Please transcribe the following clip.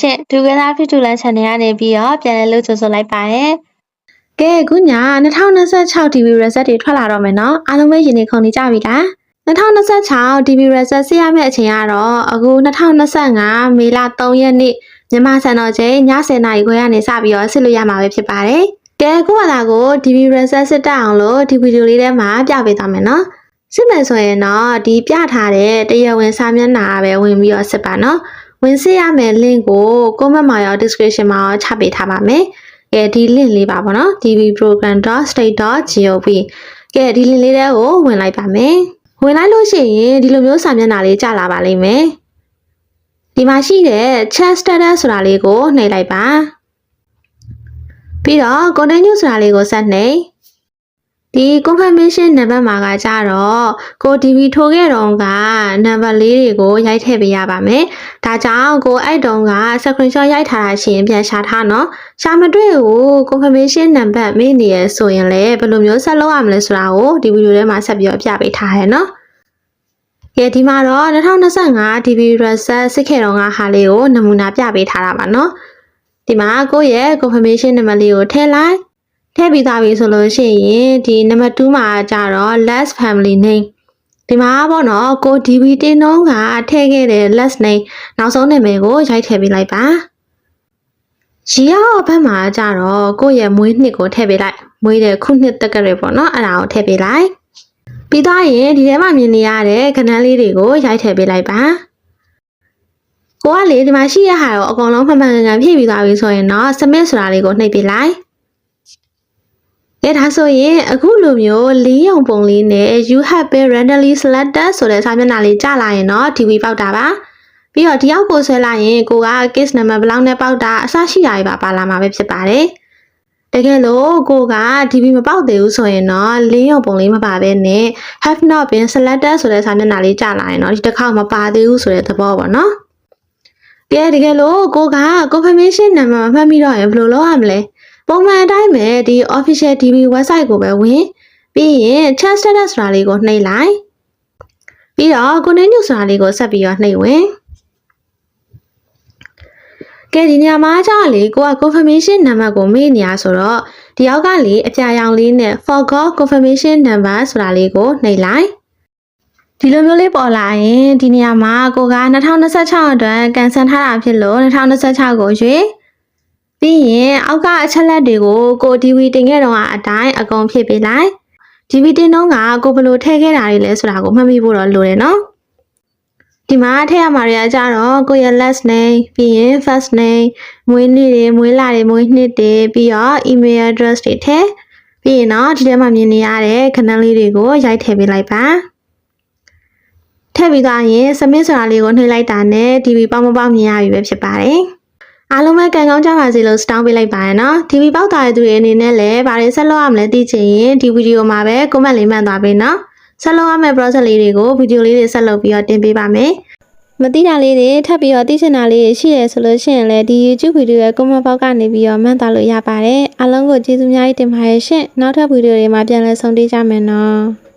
ရှင့်ဒူကစားဖြစ်တူလန် channel ကနေပြီးတော့ပြန်လည်လို့ကြိုဆိုလိုက်ပါရယ်ကဲခုညာ2026 TV result တွေထွက်လာတော့မယ်နော်အားလုံးပဲယင်နေခုန်နေကြပြီလား2026 TV result ဆရမယ့်အချိန်ကတော့အခု2025မေလ3ရက်နေ့မြန်မာစံတော်ချိန်ည10:00နာရီခွဲကနေစပြီးတော့စစ်လို့ရမှာပဲဖြစ်ပါတယ်ကဲခုမှလာကို TV result စစ်တက်အောင်လို့ဒီဗီဒီယိုလေးထဲမှာပြပေးသွားမယ်နော်စစ်မယ်ဆိုရင်တော့ဒီပြထားတဲ့တရားဝင်စာမျက်နှာပဲဝင်ပြီးတော့စစ်ပါနော် ဝင်စစ်ရမယ့် link ကို comment မှာရော description မှာရောချပေးထားပါမယ်ကဲဒီ link လေးပါပေါ့နော် tvprogram.state.gov ကဲဒီ link လေးတွေကိုဝင်လိုက်ပါမယ်ဝင်လိုက်လို့ရှိရင်ဒီလိုမျိုးစာမျက်နှာလေးကြာလာပါလိမ့်မယ်ဒီမှာရှိတဲ့ chat status ဆိုတာလေးကိုနှိပ်လိုက်ပါပြီးတော့ continue ဆိုတာလေးကိုဆက်နှိပ် ဒီ confirmation နံပါတ်မှာကကြတော့ကို DB ထိုးခဲ့တော့ကနံပါတ်လေးတွေကိုရိုက်ထည့်ပေးရပါမယ်။ဒါကြောင့်ကိုအဲ့တုန်းက screenshot ရိုက်ထားတာရှင်ပြန်ရှာထားနော်။ရှာမတွေ့ဘူး confirmation နံပါတ်မေ့နေရဆိုရင်လည်းဘယ်လိုမျိုးဆက်လုပ်ရမလဲဆိုတာကိုဒီဗီဒီယိုထဲမှာဆက်ပြီးတော့ပြပေးထားရနော်။ကဲဒီမှာတော့2025 DB result စစ်ခဲ့တော့ကဟာလေးကိုနမူနာပြပေးထားတာပါနော်။ဒီမှာကိုယ့်ရဲ့ confirmation နံပါတ်လေးကိုထည့်လိုက် ထည့်ပြီးသားပြီဆိုလို့ရှိရင်ဒီနံပါတ်2မှာကြတော့ last family name ဒီမှာပေါ့နော်ကို DB တင်းနှုံးကထည့်ခဲ့တဲ့ last name နောက်ဆုံးနာမည်ကိုရိုက်ထည့်ပေးလိုက်ပါရီရောက်ဘက်မှာကြတော့ကိုယ့်ရဲ့မွေးနှစ်ကိုထည့်ပေးလိုက်မွေးတဲ့ခုနှစ်တက်ကလေးပေါ့နော်အဲ့ဒါကိုထည့်ပေးလိုက်ပြီးသားရင်ဒီထဲမှာမြင်နေရတဲ့ခဏန်းလေးတွေကိုရိုက်ထည့်ပေးလိုက်ပါကိုကလေဒီမှာရှိရဟာရောအကုန်လုံးမှန်မှန်ကန်ကန်ဖြည့်ပြီးသွားပြီဆိုရင်တော့ submit ဆိုတာလေးကိုနှိပ်ပေးလိုက် ကဲဒါဆိုရင်အခုလိုမျိုးလေးရုံပုံလေးနဲ့ you have been randomly selected ဆိုတဲ့စာမျက်နှာလေးကြာလာရင်တော့ TV ပေါက်တာပါပြီးတော့ဒီအောက်ကိုဆွဲလိုက်ရင်ကိုက case number ဘယ်လောက်နဲ့ပေါက်တာအစရှိတာတွေပါပါလာမှာပဲဖြစ်ပါတယ်တကယ်လို့ကိုက TV မပေါက်သေးဘူးဆိုရင်တော့လေးရုံပုံလေးမပါဘဲနဲ့ have not been selected ဆိုတဲ့စာမျက်နှာလေးကြာလာရင်တော့ဒီတစ်ခေါက်မပါသေးဘူးဆိုတဲ့သဘောပေါ့နော်ကဲတကယ်လို့ကိုက confirmation number မမှတ်မိတော့ရင်ဘယ်လိုလုပ်ရမလဲ ပုံမှန်အတိုင်းပဲဒီ official TV website ကိုပဲဝင်ပြီးရင် chat status ဆိုတာလေးကိုနှိပ်လိုက်ပြီးတော့ continue ဆိုတာလေးကိုဆက်ပြီးတော့နှိပ်ဝင်ကဲဒီညမှာကြာလေကိုက confirmation number ကိုမေ့နေရဆိုတော့ဒီအောက်ကလေအပြာရောင်လေးနဲ့ forgot confirmation number ဆိုတာလေးကိုနှိပ်လိုက်ဒီလိုမျိုးလေးပေါ်လာရင်ဒီနေရာမှာကိုက2026အတွက်ကန်ဆယ်ထားတာဖြစ်လို့2026ကိုရွေး ပြီးရင်အောက်ကအချက်လက်တွေကိုကို DV တင်ခဲ့တော့အတိုင်းအကုန်ဖြည့်ပေးလိုက် DV တင်တော့ကကိုဘယ်လိုထည့်ခဲ့တာတွေလဲဆိုတာကိုမှတ်မိဖို့တော့လိုတယ်နော်ဒီမှာထည့်ရမှာတွေကကြတော့ကိုရဲ့ last name ပြီးရင် first name မွေးနေ့တွေမွေးလတွေမွေးနှစ်တွေပြီးတော့ email address တွေထည့်ပြီးရင်တော့ဒီထဲမှာမြင်နေရတဲ့ခဏလေးတွေကိုရိုက်ထည့်ပေးလိုက်ပါထည့်ပြီးသားရင် submit ဆိုတာလေးကိုနှိပ်လိုက်တာနဲ့ DV ပေါက်မပေါက်မြင်ရပြီပဲဖြစ်ပါတယ် အားလုံးပဲကံကောင်းကြပါစေလို့စတောင်းပေးလိုက်ပါရနော် TV ပေါက်တာတဲ့သူတွေအနေနဲ့လည်းဗာတွေဆက်လုပ်ရမလဲသိချင်ရင်ဒီဗီဒီယိုမှာပဲ comment လေးမှန်သွားပေးနော်ဆက်လုပ်ရမယ့် process လေးတွေကိုဗီဒီယိုလေးတွေဆက်လုပ်ပြီးတော့တင်ပေးပါမယ်မသိတာလေးတွေထပ်ပြီးတော့သိချင်တာလေးတွေရှိရဆိုလို့ရှိရင်လည်းဒီ YouTube ဗီဒီယိုရဲ့ comment box ကနေပြီးတော့မှန်သွားလို့ရပါတယ်အားလုံးကိုကျေးဇူးအများကြီးတင်ပါတယ်ရှင်နောက်ထပ်ဗီဒီယိုတွေမှာပြန်လည်ဆုံတွေ့ကြမယ်နော်